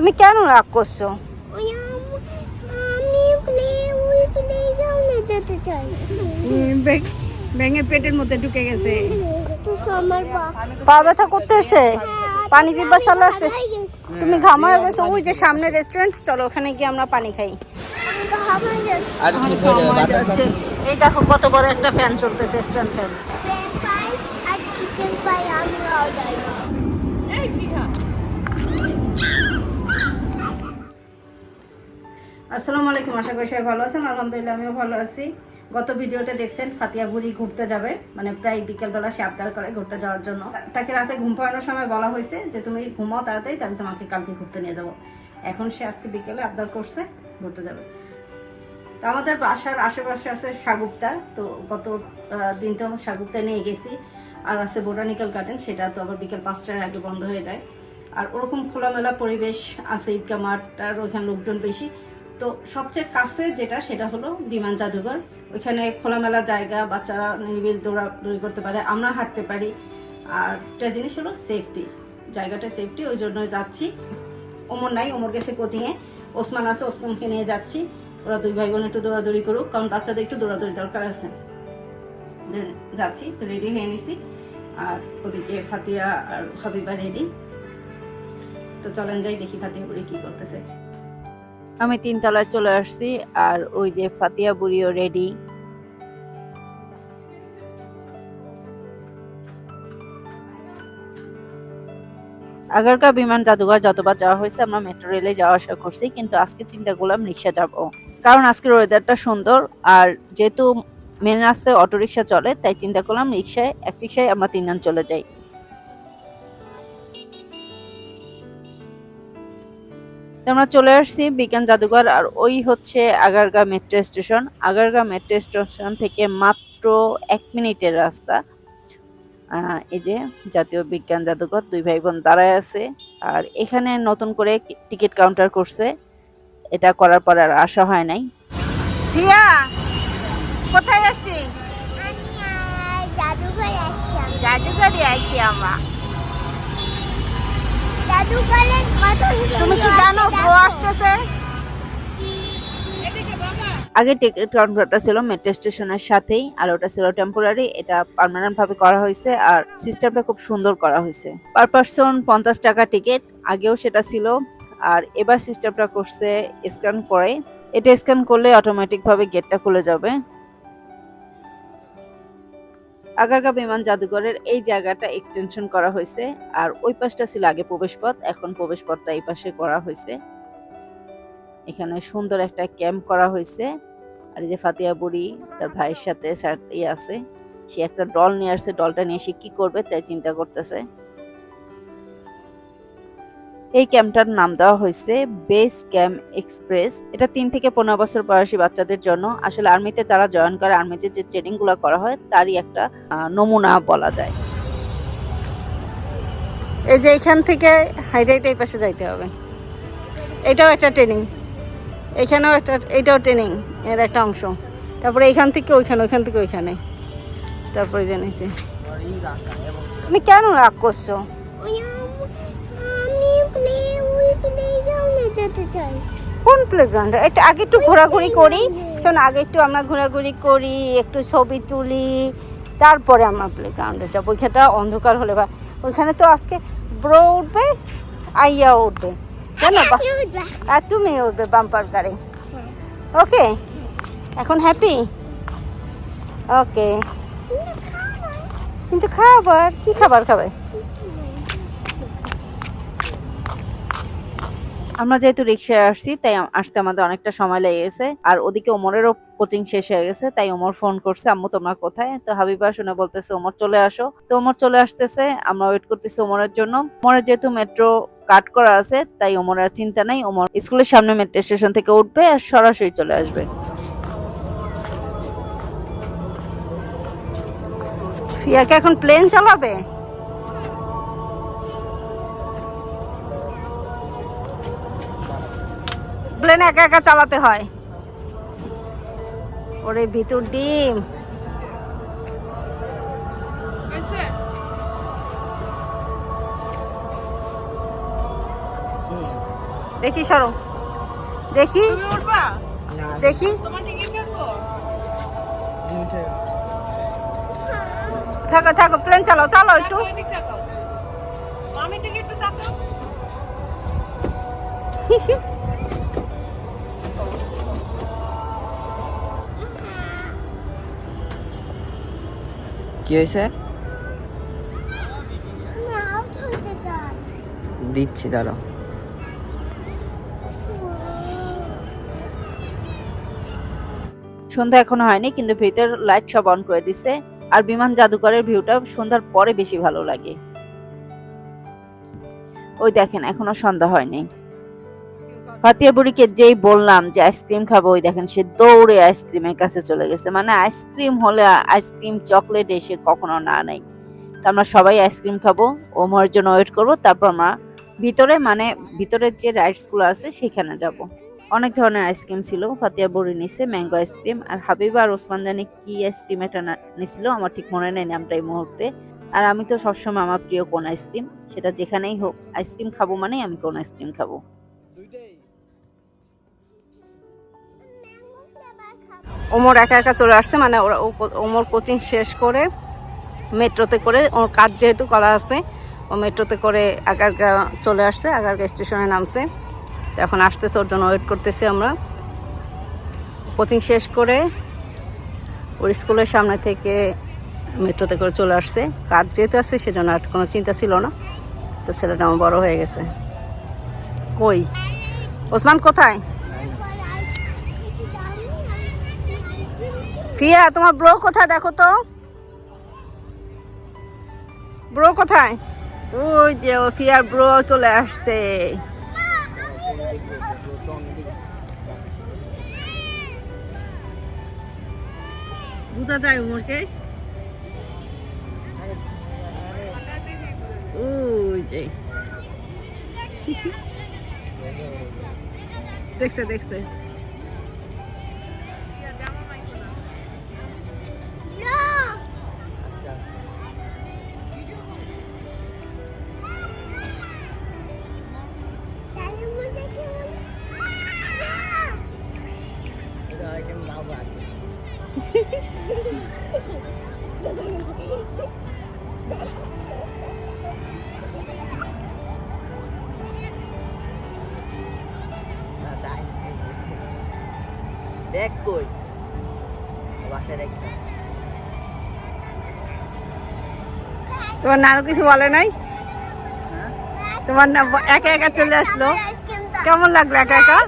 তুমি কেন রাগ করছ? ব্যাঙের পেটের মধ্যে ঢুকে গেছে। পা ব্যথা করতেছে? পানি পিপাসা লাগছে? তুমি ঘামায় গেছো? ওই যে সামনে রেস্টুরেন্ট চলো ওখানে গিয়ে আমরা পানি খাই। এই দেখো কত বড় একটা ফ্যান চলতেছে স্ট্যান্ড ফ্যান আসসালামু আলাইকুম, আশা করি সবাই ভালো আছেন। আলহামদুলিল্লাহ, আমিও ভালো আছি। গত ভিডিওতে দেখছেন ফাতিয়া বুড়ি ঘুরতে যাবে। মানে প্রায় বিকেলবেলা সে আবদার করে ঘুরতে যাওয়ার জন্য। তাকে রাতে ঘুম পাড়ানোর সময় বলা হয়েছে যে, তুমি ঘুমাও তাড়াতাড়ি, তাহলে তোমাকে কালকে ঘুরতে নিয়ে যাব। এখন সে আজকে বিকেলে আবদার করছে, ঘুরতে যাবে। তো আমাদের বাসার আশেপাশে আছে সাগুপ্তা তো গত দিন তো সাগুপ্তা নিয়ে গেছি। আর আছে বোটানিক্যাল গার্ডেন, সেটা তো আবার বিকেল পাঁচটার আগে বন্ধ হয়ে যায়। আর ওরকম খোলামেলা পরিবেশ আছে ঈদগা মাঠ, আর ওইখানে লোকজন বেশি। তো সবচেয়ে কাছে যেটা, সেটা হলো বিমান জাদুঘর। ওইখানে খোলামেলা জায়গা, বাচ্চারা নিরিবিল দৌড়াদৌড়ি করতে পারে, আমরা হাঁটতে পারি। আর একটা জিনিস হলো সেফটি জায়গাটা সেফটি ওই জন্য যাচ্ছি। ওমর নাই, ওমর গেছে কোচিংয়ে ওসমান আছে, ওসমানকে নিয়ে যাচ্ছি। ওরা দুই ভাই বোন একটু দৌড়াদৌড়ি করুক, কারণ বাচ্চাদের একটু দৌড়াদৌড়ি দরকার আছে। যাচ্ছি, তো রেডি হয়ে নিছি। আর ওদিকে ফাতিয়া আর হাবিবা রেডি তো চলেন যাই, দেখি ফাতিয়া বুড়ি কি করতেছে। আমি তিনতলায় চলে আসছি, আর ওই যে ফাতিয়া বুড়িও রেডি আগারকার বিমান জাদুঘর যতবার যাওয়া হয়েছে, আমরা মেট্রো রেলে যাওয়া আসা করছি, কিন্তু আজকে চিন্তা করলাম রিক্সা যাব। কারণ আজকের ওয়েদারটা সুন্দর, আর যেহেতু মেন রাস্তায় অটো রিক্সা চলে, তাই চিন্তা করলাম রিক্সায়, এক রিক্সায় আমরা তিনজন চলে যাই। আমরা চলে আসছি বিজ্ঞান জাদুঘর আর ওই হচ্ছে Agargaon metro station. Agargaon metro station থেকে মাত্র এক মিনিটের রাস্তা। এই যে জাতীয় বিজ্ঞান জাদুঘর দুই ভাই বোন দাঁড়ায় আছে। আর এখানে নতুন করে টিকিট কাউন্টার করছে। এটা করার পর আর আসা হয় নাই। ফিয়া কোথায় আসছি জাদুঘর আসলাম জাদুঘরে আসছি আমরা। তুমি কি জানো? প্রো আসতেছে। আগে টিকিট কাউন্টারটা ছিল মেট্রো স্টেশনের সাথেই আর ওটা ছিল টেম্পোরারি এটা পার্মানেন্ট ভাবে করা হয়েছে আর সিস্টেমটা খুব সুন্দর করা হয়েছে। পার পার্সন পঞ্চাশ টাকা টিকিট আগেও সেটা ছিল আর এবার সিস্টেমটা করছে স্ক্যান করে। এটা স্ক্যান করলে অটোমেটিক ভাবে গেটটা খুলে যাবে। আগারগা বিমান জাদুঘরের এই জায়গাটা এক্সটেনশন করা হয়েছে। আর ওই পাশটা ছিল আগে প্রবেশপথ, এখন প্রবেশপথটা এই পাশে করা হয়েছে। এখানে সুন্দর একটা ক্যাম্প করা হয়েছে। আর এই যে ফাতিয়া বুড়ি, তার ভাইয়ের সাথে স্যার- ইয়ে আছে। সে একটা ডল নিয়ে আসছে ডলটা নিয়ে সে কি করবে তাই চিন্তা করতেছে। এই ক্যাম্পটার নাম দেওয়া হয়েছে বেস ক্যাম্প এক্সপ্রেস। এটা তিন থেকে পনেরো বছর বয়সী বাচ্চাদের জন্য। আসলে আর্মিতে যারা জয়েন করে আর্মিতে যে ট্রেনিংগুলো করা হয় তারই একটা নমুনা বলা যায়। এই যে এখান থেকে হাইটে হাইটে এই পাশে যাইতে হবে। এটাও একটা ট্রেনিং। এখানেও একটা এটাও ট্রেনিং এর একটা অংশ। তারপরে এখান থেকে ওইখানে ওইখান থেকে ওইখানে। তারপরে জেনেছি তুমি কেন রাগ করছ? কোন প্লেগ্রাউন্ড এটা আগে একটু ঘোরাঘুরি করি। শোন আগে একটু আমরা ঘোরাঘুরি করি একটু ছবি তুলি তারপরে আমরা প্লেগ্রাউন্ডে যাব। ওইখানটা অন্ধকার হলে বা ওইখানে তো আজকে ব্রো উঠবে আইয়া উঠবে। জানো বা- আর তুমি উঠবে বাম্পার গাড়ি। ওকে এখন হ্যাপি ওকে কিন্তু খাবার? কি খাবার খাবে? আমরা যেহেতু রিক্সায় আসছি, তাই আসতে আমাদের অনেকটা সময় লেগে গেছে আর ওদিকে ওমরেরও কোচিং শেষ হয়ে গেছে, তাই ওমর ফোন করছে, আম্মু, তোমরা কোথায়? তো হাবিবা শুনে বলতেছে, ওমর, চলে আসো। তো ওমর চলে আসতেছে, আমরা ওয়েট করতেছি ওমরের জন্য। ওমরের যেহেতু মেট্রো কাট করা আছে, তাই ওমরের আর চিন্তা নাই, ওমর স্কুলের সামনে মেট্রো স্টেশন থেকে উঠবে আর সরাসরি চলে আসবে। ফিয়াকে এখন প্লেন চালাবে? প্লেন একা একা চালাতে হয়। ওরে ভিতর ডিম। দেখি সরো। দেখি। দেখি। থাকো থাকো প্লেন চালাও চালো একটু। নাও চলতে চাই। দিচ্ছি দাঁড়াও। সন্ধ্যা এখনও হয়নি কিন্তু ভিতর লাইট সব অন করে দিছে। আর বিমান জাদুঘরের ভিউটা সন্ধ্যার পরে বেশি ভালো লাগে। ওই দেখেন এখনও সন্ধ্যা হয়নি। ফাতিয়া বুড়িকে যেই বললাম যে আইসক্রিম খাব, ওই দেখেন সে দৌড়ে আইসক্রিমের কাছে চলে গেছে। মানে আইসক্রিম হলে আইসক্রিম চকলেট এসে কখনো না নেই আমরা সবাই আইসক্রিম খাব, ওমর জন্য ওয়েট করব, তারপর আমরা ভিতরে মানে ভিতরের যে রাইডসগুলো আছে সেখানে যাব। অনেক ধরনের আইসক্রিম ছিল, ফাতিয়া বড়ি নিছে, ম্যাঙ্গো আইসক্রিম, আর হাবিবা আর ওসমান জানি কি আইসক্রিম এটা নিছিল, আমার ঠিক মনে নেই নামটা এই মুহূর্তে। আর আমি তো সবসময় আমার প্রিয় কোন আইসক্রিম, সেটা যেখানেই হোক, আইসক্রিম খাব মানে আমি কোন আইসক্রিম খাব। ওমর একা একা চলে আসছে মানে ওরা ওমর কোচিং শেষ করে মেট্রোতে করে, ওর কাজ যেহেতু করা আছে, ও মেট্রোতে করে আগারগা চলে আসছে, আগারগা স্টেশনে নামছে। এখন আসতেছে, ওর জন্য ওয়েট করতেছি আমরা। কোচিং শেষ করে ওর স্কুলের সামনে থেকে মেট্রোতে করে চলে আসছে। কাজ যেহেতু আছে, সেজন্য আর কোনো চিন্তা ছিল না। তো ছেলেটা আমার বড় হয়ে গেছে। কই? ওসমান কোথায়? ফিয়া, তোমার ব্রো কোথায় দেখো তো? ব্রো কোথায়? ওই যে ও ফিয়ার ব্রো চলে আসছে। বুঝা যায় উমরকে? ওই যে। দেখছে দেখছে। ব্যাগ কই? বাসায় রেখে তোমার নানু কিছু বলে নাই? তোমার না একা একা চলে আসলো? কেমন লাগল একা একা?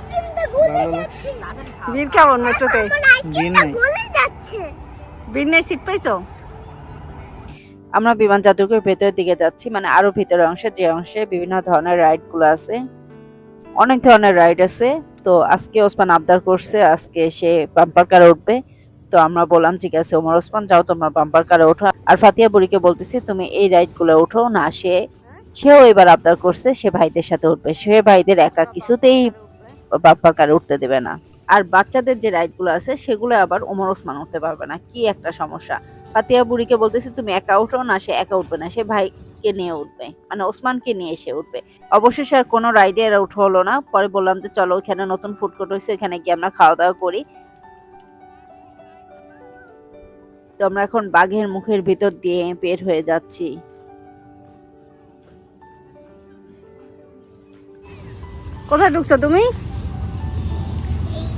ভিড় কেমন মেট্রোতে? ভিড় নেই। সিট পাইছো? আমরা বিমান জাদুঘরের ভেতরের দিকে যাচ্ছি মানে আরও ভিতরের অংশে যে অংশে বিভিন্ন ধরনের রাইডগুলো আছে। অনেক ধরনের রাইড আছে। তো আজকে ওসমান আবদার করছে, আজকে সে বাম্পার কারে উঠবে। তো আমরা বললাম, ঠিক আছে ওমর ওসমান, যাও তোমরা বাম্পার কারে ওঠো। আর ফাতিয়া বুড়িকে বলতেছি, তুমি এই রাইডগুলো ওঠো না, সে, সেও এবার আবদার করছে, সে ভাইদের সাথে উঠবে। সে ভাইদের একা কিছুতেই বাম্পার কারে উঠতে দেবে না। আর বাচ্চাদের যে রাইডগুলো আছে, সেগুলো আবার ওমর ওসমান উঠতে পারবে না। কি একটা সমস্যা। ফাতিয়া বুড়িকে বলতেছে, তুমি একা উঠো না, সে একা উঠবে না, সে ভাইকে নিয়ে উঠবে? মানে ওসমানকে নিয়ে সে উঠবে? অবশেষে আর কোনো রাইডে এরা উঠে হলো না। পরে বললাম যে চলো ওখানে নতুন ফুড কোর্ট হয়েছে ওখানে গিয়ে আমরা খাওয়া দাওয়া করি। তো আমরা এখন বাঘের মুখের ভিতর দিয়ে বের হয়ে যাচ্ছি। কোথায় ঢুকছো তুমি?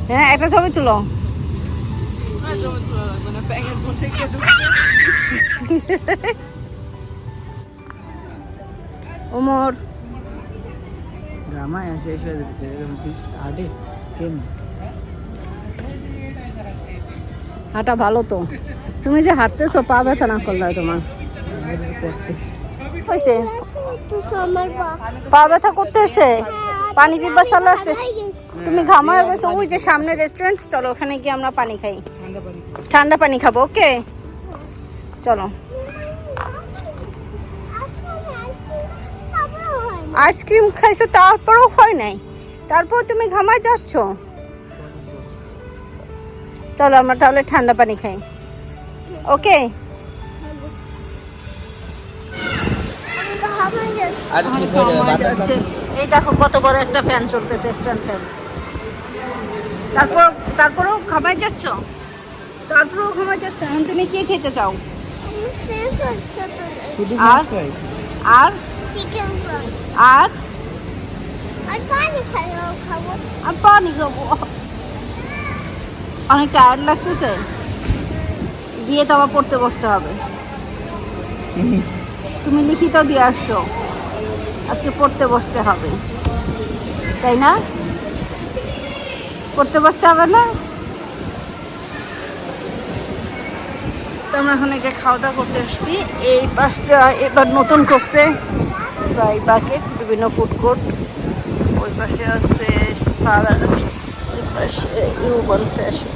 হ্যাঁ একটা ছবি তুলো। ওমর হয়ে কি আটে কেন হাঁটা ভালো তো তুমি যে হাঁটতেছো পা ব্যথা না করলে হয় তোমার আমার পা ব্যথা করতেছে পানি পিপাসা লাগছে তুমি ঘামা হয়ে গেছো ওই যে সামনে রেস্টুরেন্ট চলো ওখানে গিয়ে আমরা পানি খাই ঠান্ডা পানি খাব ওকে চলো আইসক্রিম খাইছো তারপরেও হয় নাই। তারপর তুমি ঘামায় যাচ্ছ? চলো আমরা তাহলে ঠান্ডা পানি খাই। ওকে। এই দেখো কত বড় একটা ফ্যান চলতেছে স্ট্যান্ড ফ্যান। তারপর তারপরেও ঘামাই যাচ্ছ? তারপরেও ঘামাই যাচ্ছ? এখন তুমি কি খেতে চাও? আর? আর? আর? আর পানি খাব। অনেক টায়ার্ড লাগতেছে? গিয়ে তো আবার পড়তে বসতে হবে। তুমি লিখিত দিয়ে আসছো। আজকে পড়তে বসতে হবে। তাই না? পড়তে বসতে হবে না? তো আমরা এখন এই যে খাওয়া দাওয়া করতে আসছি। এই পাশটা এবার নতুন করছে। ফ্রাই বাকেট বিভিন্ন ফুড কোর্ট ওই পাশে আছে পাশে ইউবন ফ্যাশন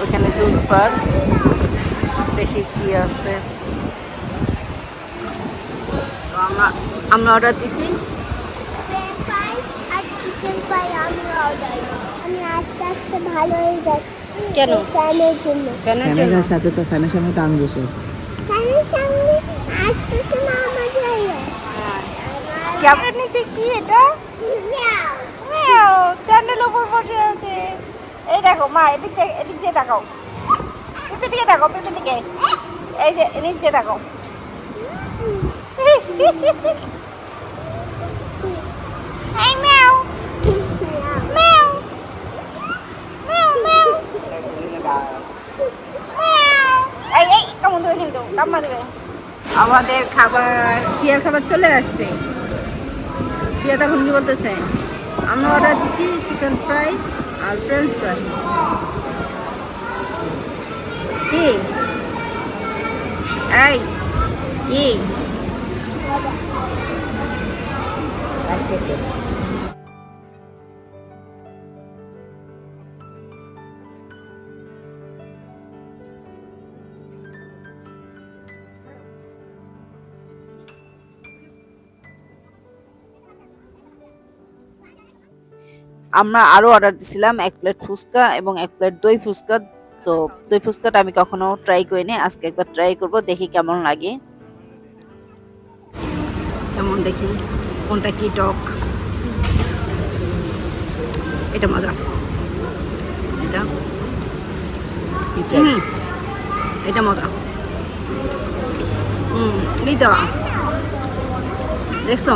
ওইখানে জুস বার দেখি কি আছে। আমরা আমরা অর্ডার দিছি। ফ্রেঞ্চ ফ্রাইস আর চিকেন ফ্রাই আমি অর্ডার আমি আস্তে আস্তে ভালো কেন? ফ্যানের জন্য। ফ্যানের জন্য। ফ্যানের সাথে তো ফ্যানের সামনে তো আমি বসে আছি। ফ্যানের সামনে আসতেছে না আমার জায়গা ক্যামেরা নিতে কি এটা? স্যান্ডেল উপর বসে আছে। এই দেখো মা এদিক থেকে এদিক দিয়ে তাকাও। পেঁপে দিকে তাকাও পেঁপে দিকে। এই যে নিচ দিয়ে তাকাও। এই ম্যাও। ম্যাও। ম্যাও ম্যাও। ম্যাও। এই এই কেমন দেবে কিন্তু কাম্মা দেবে। আমাদের খাবার কিয়ার খাবার চলে আসছে। খিয়া তখন কি বলতেছে? আমরা অর্ডার দিচ্ছি চিকেন ফ্রাই আর ফ্রেঞ্চ ফ্রাই কি? এই, কি? আসতেছে। আমরা আরও অর্ডার দিছিলাম এক প্লেট ফুচকা এবং এক প্লেট দই ফুচকা। তো দই ফুচকাটা আমি কখনো ট্রাই করিনি, আজকে একবার ট্রাই করব, দেখি কেমন লাগে। কেমন দেখি? কোনটা কি টক? এটা মজা। এটা? এটা মজা। হুম এই তো দেখছ?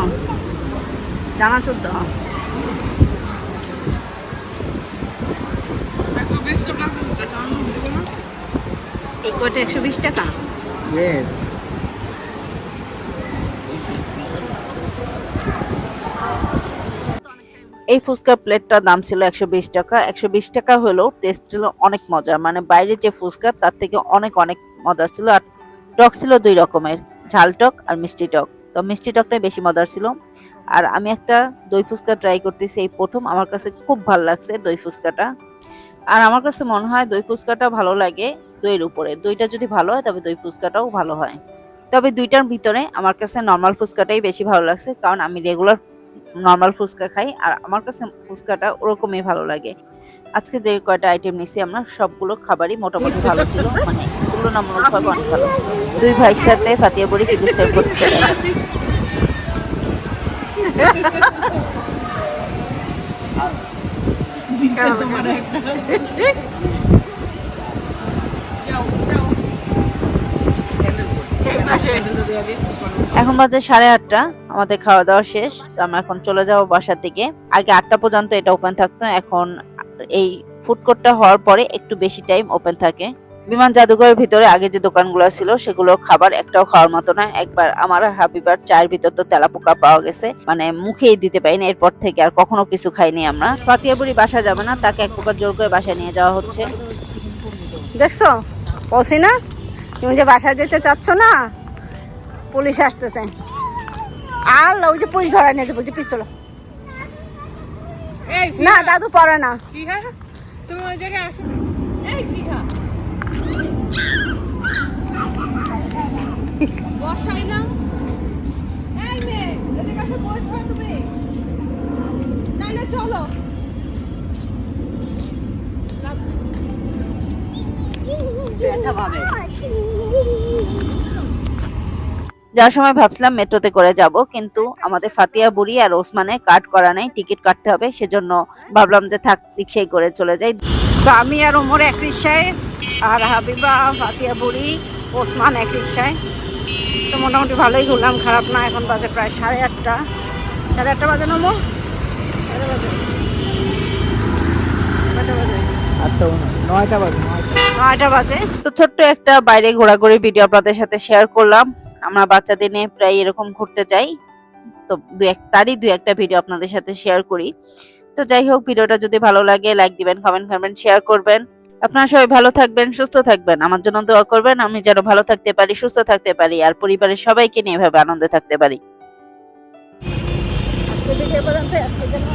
জানা চোদ্দ। এই একশো বিশ টাকা? এই ফুচকার প্লেটটার দাম ছিল একশো বিশ টাকা। একশো বিশ টাকা হলেও টেস্ট ছিল অনেক মজার। মানে বাইরে যে ফুচকা তার থেকে অনেক অনেক মজার ছিল। আর টক ছিল দুই রকমের ঝাল টক আর মিষ্টি টক। তো মিষ্টি টকটাই বেশি মজার ছিল। আর আমি একটা দই ফুচকা ট্রাই করতেছি। এই প্রথম আমার কাছে খুব ভালো লাগছে দই ফুচকাটা। আর আমার কাছে মনে হয় দই ফুচকাটা ভালো লাগে। দইয়ের উপরে। দইটা যদি ভালো হয়, তবে দই ফুচকাটাও ভালো হয়। তবে দুইটার ভিতরে আমার কাছে নর্মাল ফুচকাটাই বেশি ভালো লাগছে, কারণ আমি রেগুলার নর্মাল ফুচকা খাই, আর আমার কাছে ফুচকাটা ওরকমই ভালো লাগে। আজকে যে কয়টা আইটেম নিছি আমরা, সবগুলো খাবারই মোটামুটি ভালো ছিল মানে তুলনামূলকভাবে অনেক ভালো ছিল। দুই ভাইয়ের সাথে ফাতিয়া বড়ি দুষ্টাই করছে? এখন বাজে সাড়ে আটটা, আমাদের খাওয়া দাওয়া শেষ আমরা এখন চলে যাব বাসার দিকে। আগে আটটা পর্যন্ত এটা ওপেন থাকতো, এখন এই ফুড কোর্টটা হওয়ার পরে একটু বেশি টাইম ওপেন থাকে। বিমান জাদুঘরের ভিতরে আগে যে দোকানগুলো ছিল, সেগুলো খাবার একটাও খাওয়ার মতো না। একবার আমার হাবিবার চায়ের ভিতর তো তেলাপোকা পাওয়া গেছে মানে মুখেই দিতে পারিনি এরপর থেকে, আর কখনো কিছু খাইনি আমরা। ফাতিয়া বুড়ি বাসা যাবে না, তাকে এক প্রকার জোর করে বাসায় নিয়ে যাওয়া হচ্ছে। দেখছ পৌঁছি না তুমি যে বাসায় যেতে চাচ্ছ না? পুলিশ আসতেছে। আর ওই যে পুলিশ ধরা নিয়ে যাব যে পিস্তল। না দাদু পড়ে না। তুমি ওই জায়গায় আসো। এই ফিহা। বসাই না। এই মেয়ে এদিকে আসো বসবে তুমি। নাইলে চলো। যাওয়ার সময় ভাবছিলাম মেট্রোতে করে যাব কিন্তু আমাদের ফাতিয়া বুড়ি আর ওসমানে কাট করা নাই টিকিট কাটতে হবে সেজন্য ভাবলাম যে থাক রিক্সায় করে চলে যাই। তো আমি আর ওমর এক রিক্সায় আর হাবিবা ফাতিয়া বুড়ি ওসমান এক রিক্সায়। তো মোটামুটি ভালোই ঘুরলাম খারাপ না এখন বাজে প্রায় সাড়ে আটটা। সাড়ে আটটা বাজে না ওমর? নয়টা বাজে তো ছোট্ট একটা বাইরে ঘোরাঘুরি ভিডিও আপনাদের সাথে শেয়ার করলাম। আমরা বাচ্চাদের নিয়ে প্রায় এরকম ঘুরতে যাই। তো দু এক, তারই দু একটা ভিডিও আপনাদের সাথে শেয়ার করি। তো যাই হোক ভিডিওটা যদি ভালো লাগে লাইক দিবেন কমেন্ট করবেন শেয়ার করবেন। আপনারা সবাই ভালো থাকবেন, সুস্থ থাকবেন। আমার জন্য দোয়া করবেন, আমি যেন ভালো থাকতে পারি, সুস্থ থাকতে পারি, আর পরিবারের সবাইকে নিয়ে এভাবে আনন্দে থাকতে পারি। আজকে ভিডিও পর্যন্ত আজকে জন্য